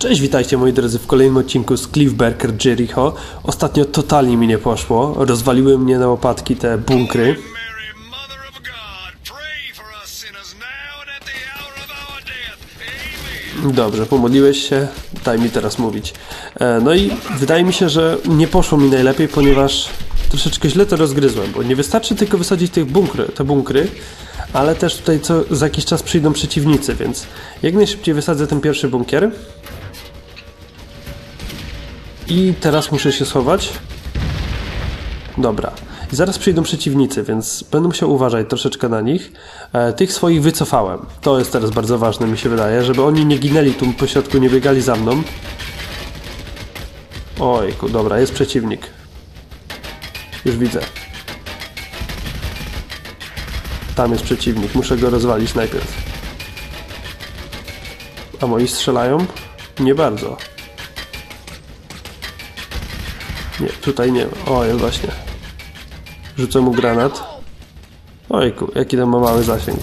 Cześć, witajcie moi drodzy w kolejnym odcinku z Cliffberger Jericho. Ostatnio totalnie mi nie poszło. Rozwaliły mnie na łopatki te bunkry. Dobrze, pomodliłeś się, daj mi teraz mówić. E, no i wydaje mi się, że nie poszło mi najlepiej, ponieważ troszeczkę źle to rozgryzłem, bo nie wystarczy tylko wysadzić tych bunkry, te bunkry, ale też tutaj co za jakiś czas przyjdą przeciwnicy, więc jak najszybciej wysadzę ten pierwszy bunkier. I teraz muszę się schować. Dobra. I zaraz przyjdą przeciwnicy, więc będę musiał uważać troszeczkę na nich. E, tych swoich wycofałem. To jest teraz bardzo ważne, mi się wydaje, żeby oni nie ginęli tu po środku, nie biegali za mną. Ojku, dobra, jest przeciwnik. Już widzę. Tam jest przeciwnik, muszę go rozwalić najpierw. A moi strzelają? Nie bardzo. Nie, tutaj nie ma. O, jest właśnie. Rzucę mu granat. Ojku, jaki tam ma mały zasięg.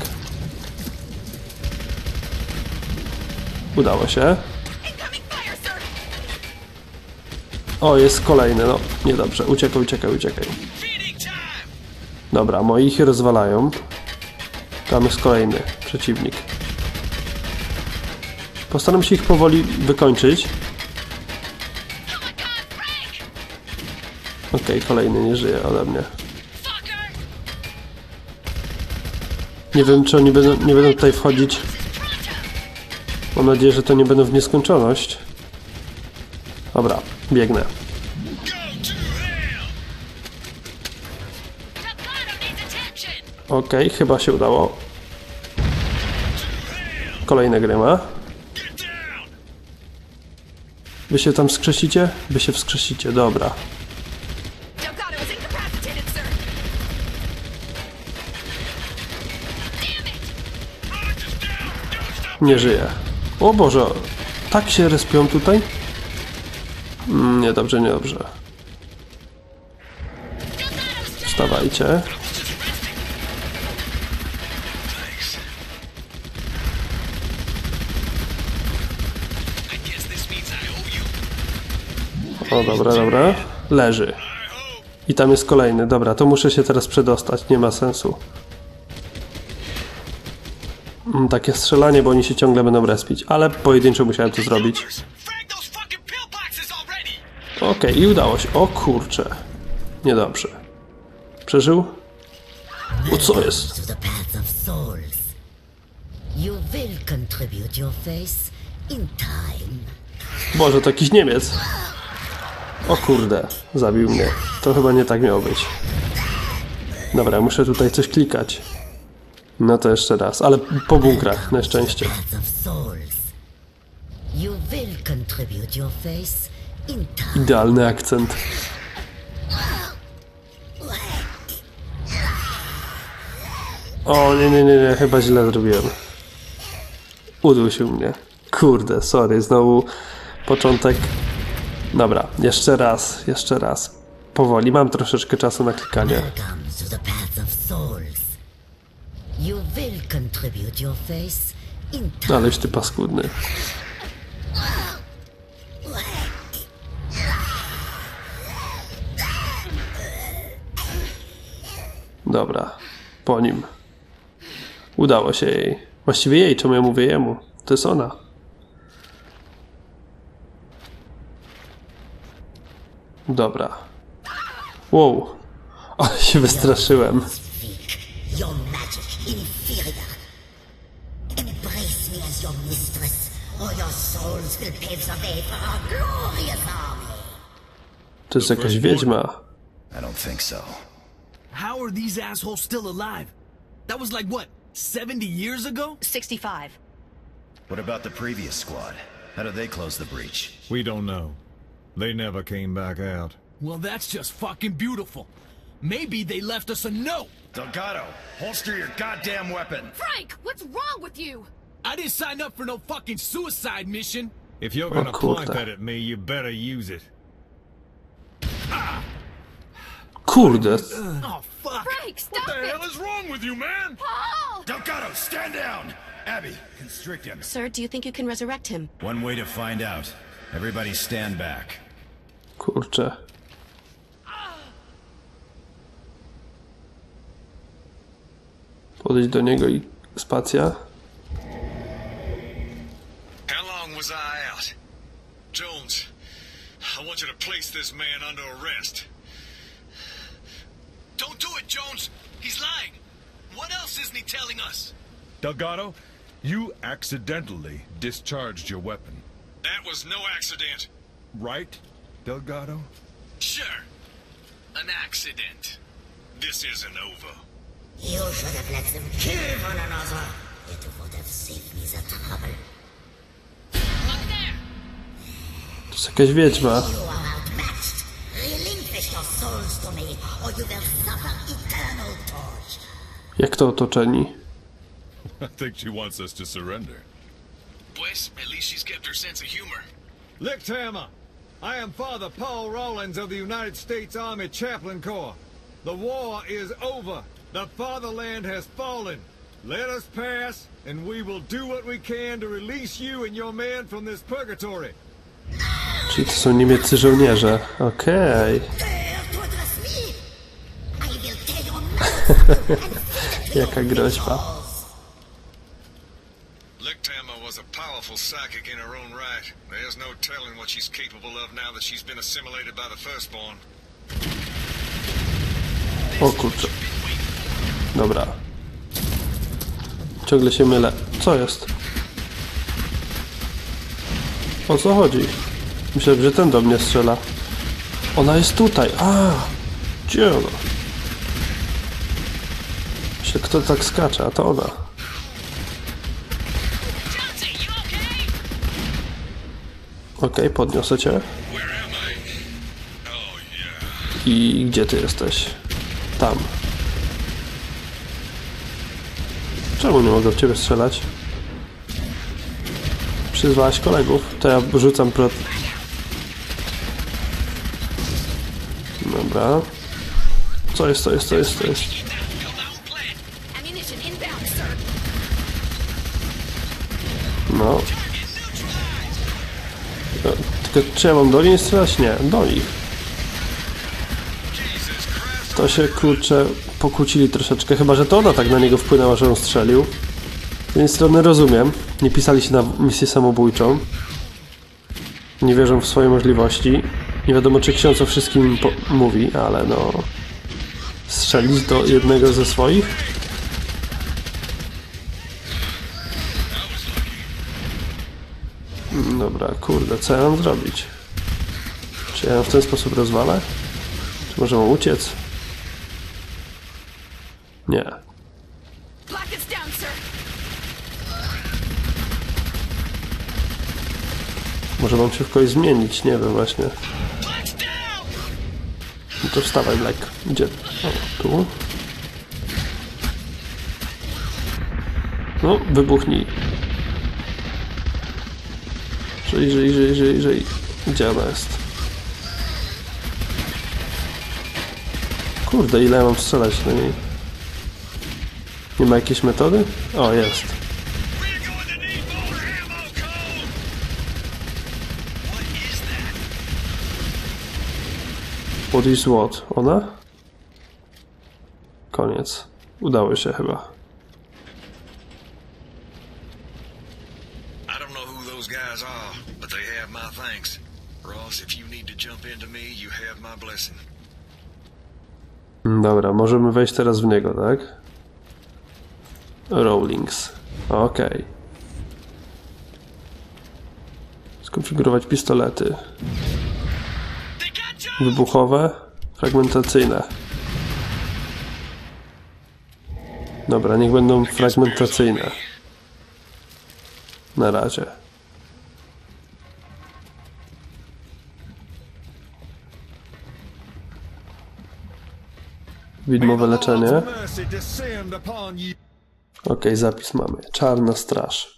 Udało się. O, jest kolejny, no. Niedobrze. Uciekaj, uciekaj, uciekaj. Dobra, moi ich rozwalają. Tam jest kolejny przeciwnik. Postaram się ich powoli wykończyć. Okej, kolejny nie żyje ode mnie. Nie wiem, czy oni będą, nie będą tutaj wchodzić. Mam nadzieję, że to nie będą w nieskończoność. Dobra, biegnę. Okej, chyba się udało. Kolejne gryma. Wy się tam wskrzesicie? Wy się wskrzesicie, dobra. Nie żyje. O Boże, tak się respią tutaj? Mm. Wstawajcie. This means I owe you. O, dobra, dobra. Leży. I tam jest kolejny. Dobra, to muszę się teraz przedostać. Nie ma sensu. Mm, Takie strzelanie, bo oni się ciągle będą respić. Ale pojedynczo musiałem to zrobić. Okej, i udało się. O kurcze. Niedobrze. Przeżył? O, co jest? Boże, to jakiś Niemiec. O kurde, zabił mnie. To chyba nie tak miało być. Dobra, muszę tutaj coś klikać. No to jeszcze raz, ale po bunkrach, na szczęście. Idealny akcent. O, nie, nie, nie, nie, chyba źle zrobiłem. Udusił mnie. Kurde, sorry, znowu początek. Dobra, jeszcze raz, jeszcze raz. Powoli, mam troszeczkę czasu na klikanie. Welcome to the path of souls. You will contribute your face in time. Aleś ty paskudny. Dobra, po nim. Udało się jej. Właściwie jej, czemu ja mówię jemu? To jest ona. Dobra. Wow. Ale się wystraszyłem. Your magic inferior. Embrace me as your mistress, or your souls will pave the way for our glorious army. To jest jakaś wiedźma. I don't think so. How are these assholes still alive? That was like what, 70 years ago? 65. What about the previous squad? How did they close the breach? We don't know. They never came back out. Well, that's just fucking beautiful. Maybe they left us a note. Delgado, holster your goddamn weapon! Frank, what's wrong with you? I didn't sign up for no fucking suicide mission. If you're gonna point that at me, you better use it. Kurde. Oh, fuck. Frank, stop What the it! hell is wrong with you, man? Paul! Delgado, stand down! Abby, constrict him. Sir, do you think you can resurrect him? One way to find out. Everybody stand back. Kurczę. Podejść do niego i spacja. How long was I out? Jones, I want you to place this man under arrest. Don't do it, Jones! He's lying! What else isn't he telling us? Delgado, you accidentally discharged your weapon. That was no accident. Right, Delgado? Sure. An accident. This isn't over. You should have let them kill one another. It would have saved me the trouble. To jest jakaś wiedźma. Jak to otoczeni? I think she wants us to surrender. Pues, at least she's kept her sense of humor. Lichthammer, I am Father Paul Rollins of the United States Army Chaplain Corps. The war is over. The fatherland has fallen. Let us pass, and we will do what we can to release you and your men from this purgatory. Czyli to są niemieccy żołnierze. Okej. Dare Jaka groźba. Lichthammer was a powerful psychic in her own right. There's no telling what she's capable of now that she's been assimilated by the firstborn. O kurczę. Dobra. Ciągle się mylę. Co jest? O co chodzi? Myślę, że ten do mnie strzela. Ona jest tutaj. A, Gdzie ona? Myślę, kto tak skacze, a to ona. Okej, podniosę cię. I? Gdzie ty jesteś? Tam. Czemu nie mogę w ciebie strzelać? Przyzwałaś kolegów? To ja rzucam prot... Dobra. Co jest, co jest, co jest, co jest? No. No, Tylko czy ja mam do niej strzelać? Nie, do nich. To się kurczę pokłócili troszeczkę, chyba że to ona tak na niego wpłynęła, że on strzelił. Z jednej strony rozumiem, nie pisali się na misję samobójczą. Nie wierzą w swoje możliwości. Nie wiadomo czy ksiądz o wszystkim mówi, ale no... Strzelić do jednego ze swoich? Kurde, co ja mam zrobić? Czy ja ją w ten sposób rozwalę? Czy może mam uciec? Nie. Może mam się w kogoś zmienić, nie wiem właśnie. No to wstawaj, Black. Gdzie? O, tu. No, wybuchnij. Żyj, żyj, żyj, żyj, żyj. Gdzie ona jest? Kurde, ile mam strzelać na niej? Nie ma jakiejś metody? O, jest. What is what? Ona? Koniec. Udało się chyba. I don't know who those guys are, but they have my thanks. Ross, if you need to jump into me, you have my blessing. Mm, Dobra, możemy wejść teraz w niego, tak? Rollings. Okej. Skonfigurować pistolety. Wybuchowe, fragmentacyjne. Dobra, niech będą fragmentacyjne. Na razie. Widmowe leczenie. Okej, zapis mamy. Czarna straż.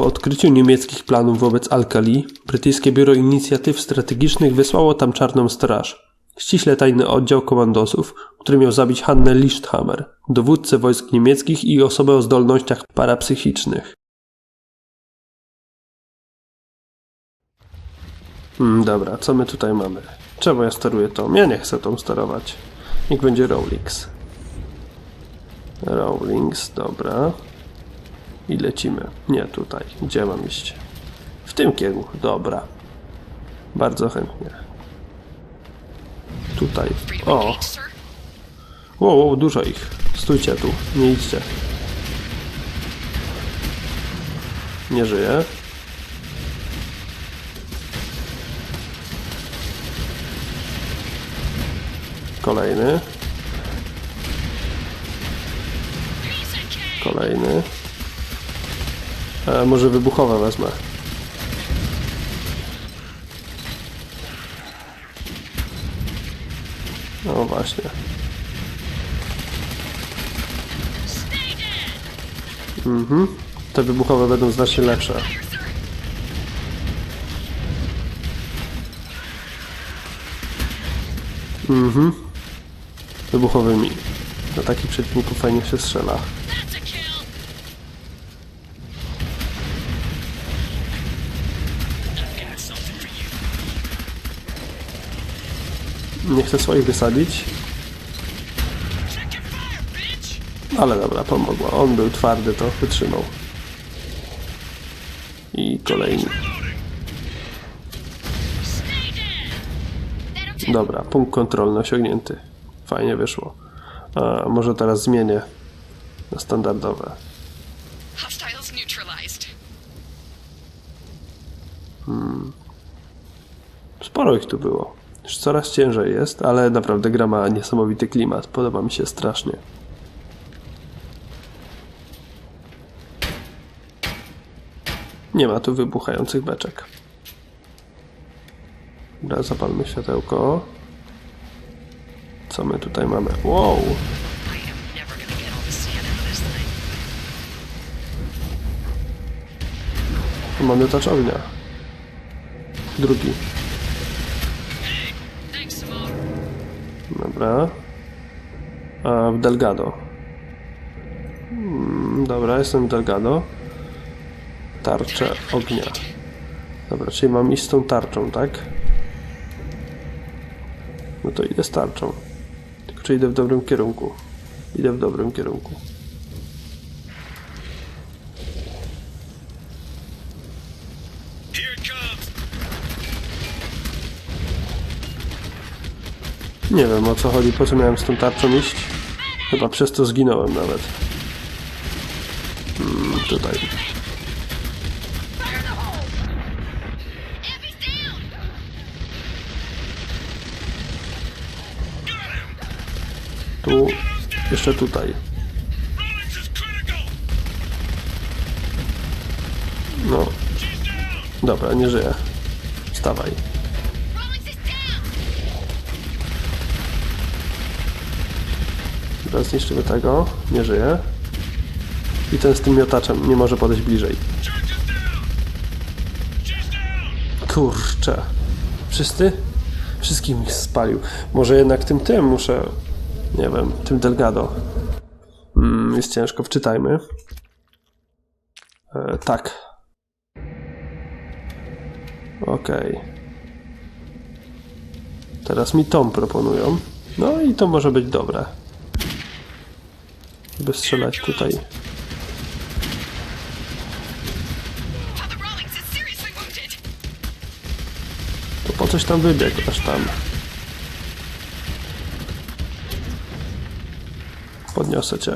Po odkryciu niemieckich planów wobec Alkali, brytyjskie Biuro Inicjatyw Strategicznych wysłało tam czarną straż. Ściśle tajny oddział komandosów, który miał zabić Hannę Lichthammer, dowódcę wojsk niemieckich i osobę o zdolnościach parapsychicznych. Hmm, dobra, co my tutaj mamy? Czemu ja steruję tą? Ja nie chcę tą sterować. Niech będzie Rawlings. Rawlings, dobra. I lecimy. Nie tutaj. Gdzie mam iść? W tym kierunku. Dobra. Bardzo chętnie. Tutaj. O! Wow, wow, dużo ich. Stójcie tu. Nie idźcie. Nie żyje. Kolejny. Kolejny. E, może wybuchowe wezmę. No właśnie. Mhm. Te wybuchowe będą znacznie lepsze. Mhm. Wybuchowymi. Do takich przeciwników fajnie się strzela. Nie chcę swoich wysadzić. Ale dobra, pomogła. On był twardy, to wytrzymał. I kolejny. Dobra, punkt kontrolny osiągnięty. Fajnie wyszło. A, może teraz zmienię na standardowe. Neutralized. Sporo ich tu było. Już coraz ciężej jest, ale naprawdę gra ma niesamowity klimat. Podoba mi się strasznie. Nie ma tu wybuchających beczek. Dobra, zapalmy światełko. Co my tutaj mamy? Wow! Mamy tacz ognia. Drugi. Dobra. A w Delgado. Mm, Dobra, jestem w Delgado. Tarczę ognia. Dobra, czyli mam iść z tą tarczą, tak? No to idę z tarczą. Tylko czy idę w dobrym kierunku? Idę w dobrym kierunku. Nie wiem o co chodzi, po co miałem z tą tarczą iść. Chyba przez to zginąłem nawet. Mm, tutaj. Tu. Jeszcze tutaj. No. Dobra, nie żyję. Wstawaj. Teraz zniszczymy tego. Nie żyje. I ten z tym miotaczem nie może podejść bliżej. Kurczę. Wszyscy? Wszystkim ich spalił. Może jednak tym tym muszę... Nie wiem, tym Delgado. Mm, jest ciężko, wczytajmy. E, tak. Okej. Teraz mi Tom proponują. No i to może być dobre. By strzelać tutaj. To po coś tam wybiegł aż tam. Podniosę cię.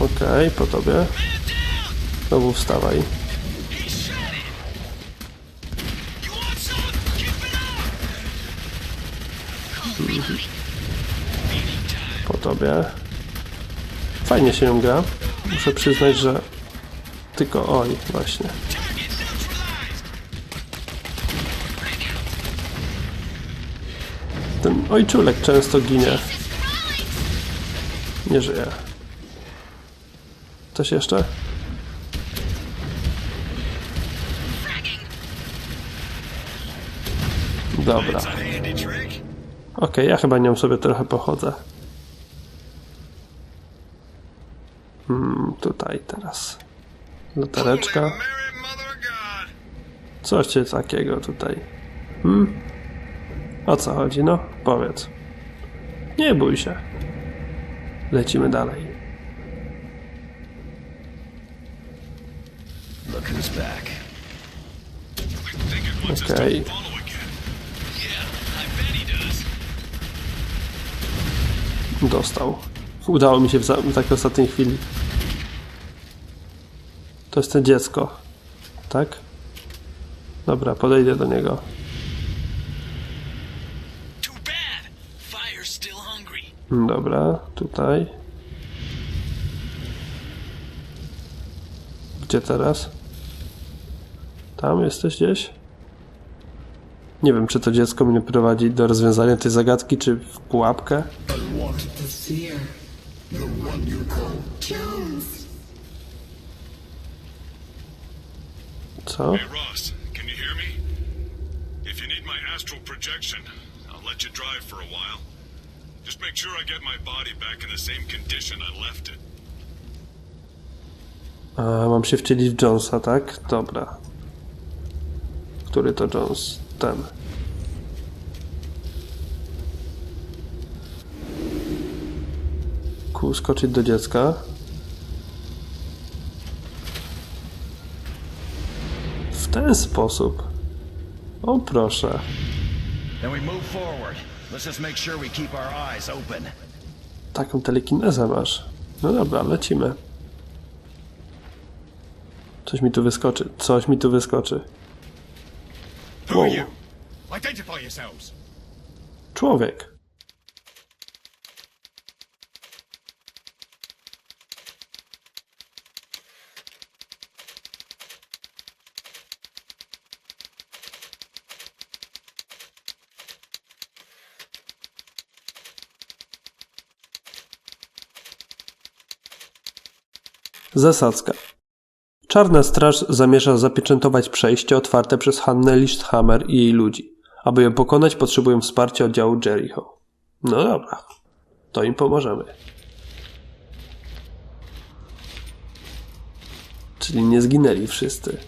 Okej, po tobie. Znowu wstawaj. Po tobie. Fajnie się ją gra. Muszę przyznać, że tylko oj, właśnie. Ten ojczulek często ginie. Nie żyje. Coś jeszcze? Dobra. Okej, ja chyba nią sobie trochę pochodzę. Hmm, tutaj teraz. God. Coś cię takiego tutaj. Hmm? O co chodzi, no? Powiedz. Nie bój się. Lecimy dalej. Okej. Dostał. Udało mi się w, w takiej ostatniej chwili. To jest to dziecko. Tak? Dobra, podejdę do niego. Dobra, tutaj. Gdzie teraz? Tam jesteś gdzieś? Nie wiem, czy to dziecko mnie prowadzi do rozwiązania tej zagadki, czy w pułapkę. Ross, can you it. A, mam się wcielić w Jonesa, tak? Dobra. Który to Jones? Ten. Ku, skoczyć do dziecka. Ten sposób. O proszę. Taką telekinezę masz. No dobra, lecimy. Coś mi tu wyskoczy. Coś mi tu wyskoczy. Yourselves. Człowiek. Zasadzka. Czarna Straż zamierza zapieczętować przejście otwarte przez Hannę Lichthammer i jej ludzi. Aby ją pokonać, potrzebują wsparcia oddziału Jericho. No dobra, to im pomożemy. Czyli nie zginęli wszyscy.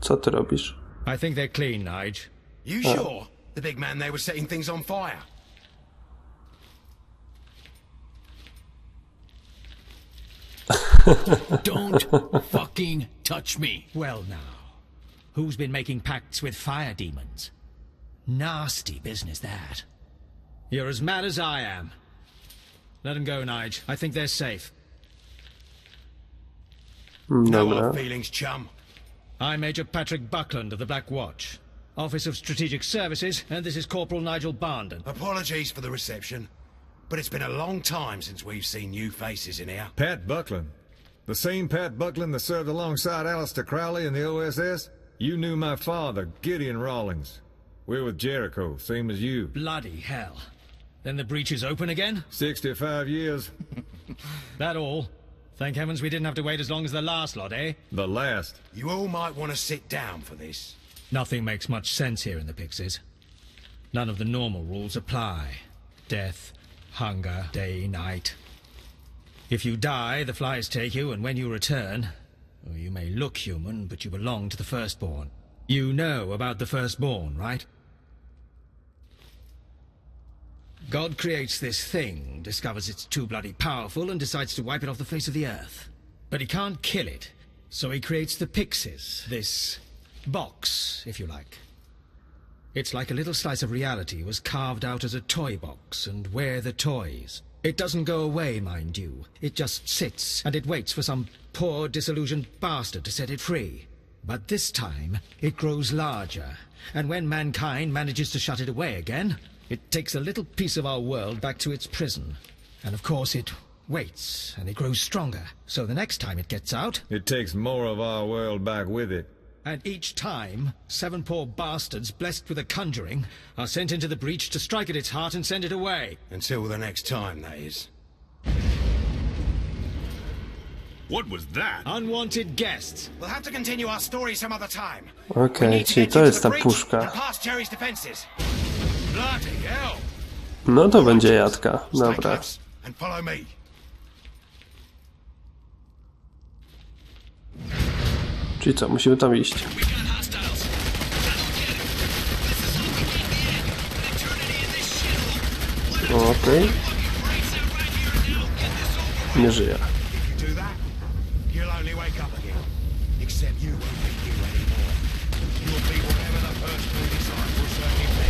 Co ty robisz? I think they're clean, Nige. You sure? The big man there was setting things on fire. Don't fucking touch me. Well, now, who's been making pacts with fire demons? Nasty business, that. You're as mad as I am. Let them go, Nige. I think they're safe. No Dobra. hard feelings, chum. I'm Major Patrick Buckland of the Black Watch, Office of Strategic Services, and this is Corporal Nigel Barndon. Apologies for the reception, but it's been a long time since we've seen new faces in here. Pat Buckland. The same Pat Buckland that served alongside Alistair Crowley in the OSS? You knew my father, Gideon Rawlings. We're with Jericho, same as you. Bloody hell. Then the breach is open again? 65 years. that all? Thank heavens we didn't have to wait as long as the last lot, eh? The last. You all might want to sit down for this. Nothing makes much sense here in the Pixies. None of the normal rules apply. Death, hunger, day, night. If you die, the flies take you, and when you return, you may look human, but you belong to the firstborn. You know about the firstborn, right? God creates this thing, discovers it's too bloody powerful, and decides to wipe it off the face of the earth. But he can't kill it, so he creates the Pixies, this box, if you like. It's like a little slice of reality was carved out as a toy box, and we're the toys. It doesn't go away, mind you. It just sits, and it waits for some poor, disillusioned bastard to set it free. But this time, it grows larger, and when mankind manages to shut it away again, it takes a little piece of our world back to its prison. And of course, it waits, and it grows stronger. So the next time it gets out, It takes more of our world back with it. And each time, seven poor bastards blessed with a conjuring are sent into the breach to strike at its heart and send it away. Until the next time, that is. What was that? Unwanted guests. We'll have to continue our story some other time. Okej, czyli to jest ta puszka. Past Jerry's defenses. Bloody hell! No to będzie jadka. Stay Dobra. Out right here now. Get this over nie żyje.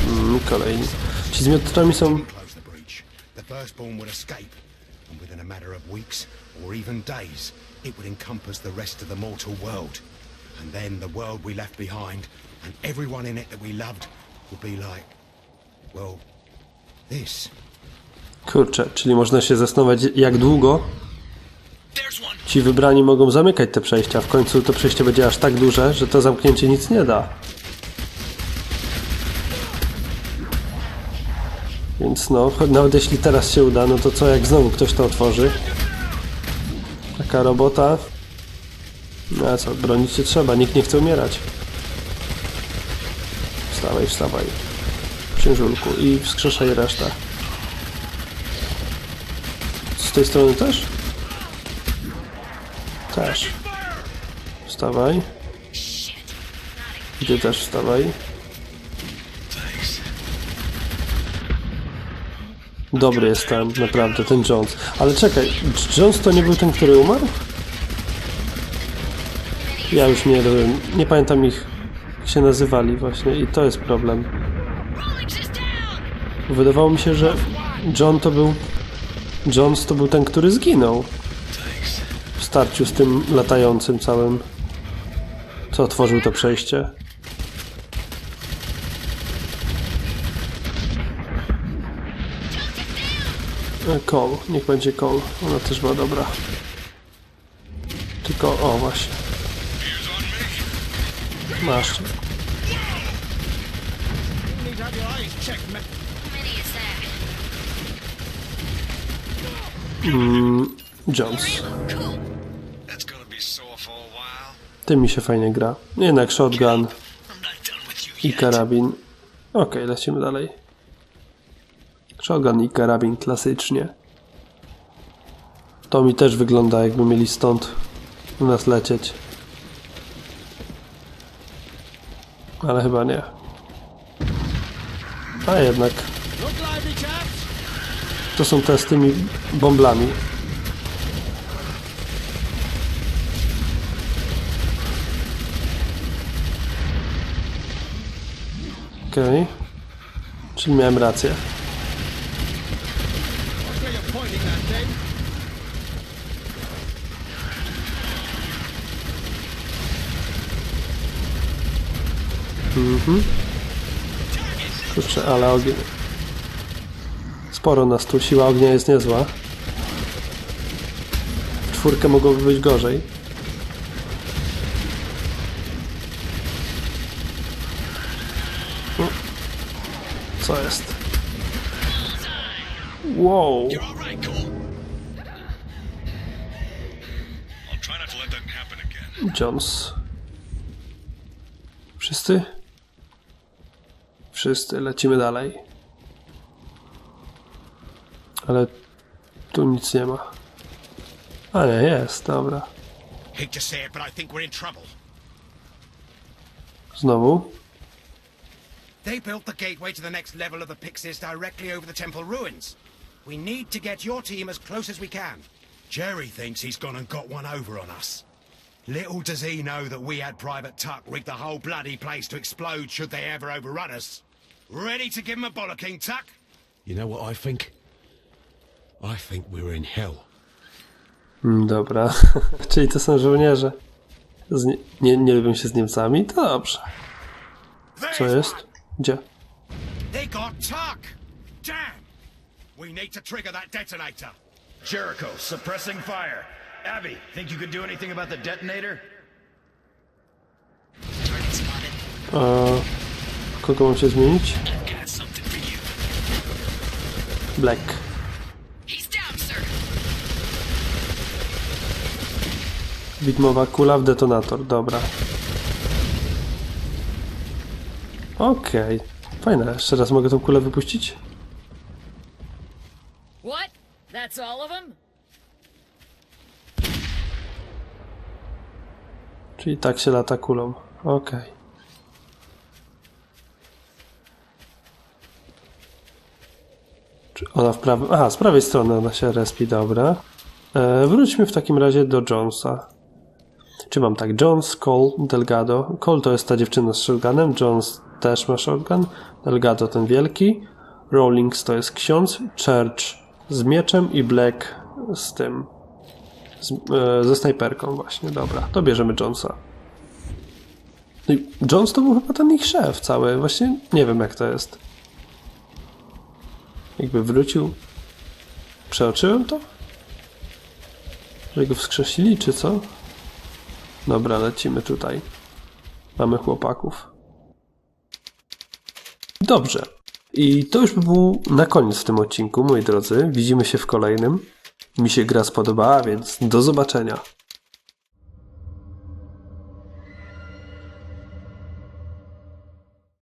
Mm, kolejni. Ci z miotaczami są... And within a matter of weeks, or even days, it would encompass the rest of the mortal world. And then the world we left behind, and everyone in it that we loved, would be like, well, this. Kurczę, czyli można się zastanowić jak długo ci wybrani mogą zamykać te przejścia. W końcu to przejście będzie aż tak duże, że to zamknięcie nic nie da. Więc no, nawet jeśli teraz się uda, no to co jak znowu ktoś to otworzy? Taka robota. No a co, bronić się trzeba, nikt nie chce umierać. Wstawaj, wstawaj. Księżulku i wskrzeszaj resztę. Z tej strony też? Też. Wstawaj. Ty też wstawaj. Dobry jest ten, naprawdę, ten Jones. Ale czekaj, Jones to nie był ten, który umarł? Ja już nie wiem, nie pamiętam ich, się nazywali właśnie i to jest problem. Wydawało mi się, że John to był... Jones to był ten, który zginął. W starciu z tym latającym całym. Co otworzył to przejście. Cole, niech będzie Cole. Ona też była dobra. Tylko, o właśnie. Masz. Ma- Jones. Tym mi się fajnie gra. Jednak shotgun i karabin. Okej, lecimy dalej. Shotgun i karabin klasycznie. To mi też wygląda jakby mieli stąd u nas lecieć. Ale chyba nie. A jednak. To są te z tymi bomblami. Okej. Czyli miałem rację. Kurczę, ale ogień. Sporo nas tu, siła ognia jest niezła. W czwórkę mogłoby być gorzej. Co jest? Wow. You're all Wszyscy, lecimy dalej. Ale tu nic nie ma. A nie, jest, dobra. Hate to say it, but I think we're in trouble. Znowu? They built the gateway to the next level of the Pixies directly over the temple ruins. We need to get your team as close as we can. Jerry thinks he's gone and got one over on us. Little does he know that we had Private Tuck rig the whole bloody place to explode should they ever overrun us. Ready to give him a bollocking, Tuck? You know what I think? I think we're in hell. Mm, Dobra. Czyli to są żołnierze. Z nie, nie, nie lubią się z Niemcami? To dobrze. Co jest? Gdzie? They got Tuck! Damn! We need to trigger that detonator. Jericho, suppressing fire. Abby, think you could do anything about the detonator? A kogo mam się zmienić? Black. Widmowa kula w detonator, dobra. Okej. Fajne. Jeszcze raz mogę tą kulę wypuścić? What? That's all of them? Czyli tak się lata kulą. Okej. Czy ona w prawej... Aha, z prawej strony ona się respi, dobra. E, wróćmy w takim razie do Jonesa. Czy mam tak? Jones, Cole, Delgado. Cole to jest ta dziewczyna z shotgunem, Jones też ma shotgun, Delgado ten wielki, Rawlings to jest ksiądz, Church z mieczem i Black z tym, z, e, ze snajperką właśnie, dobra, to bierzemy Jonesa. No Jones to był chyba ten ich szef cały, właśnie nie wiem jak to jest. Jakby wrócił, przeoczyłem to? Że go wskrzesili, czy co? Dobra, lecimy tutaj. Mamy chłopaków. Dobrze. I to już by był na koniec w tym odcinku, moi drodzy. Widzimy się w kolejnym. Mi się gra spodobała, więc do zobaczenia.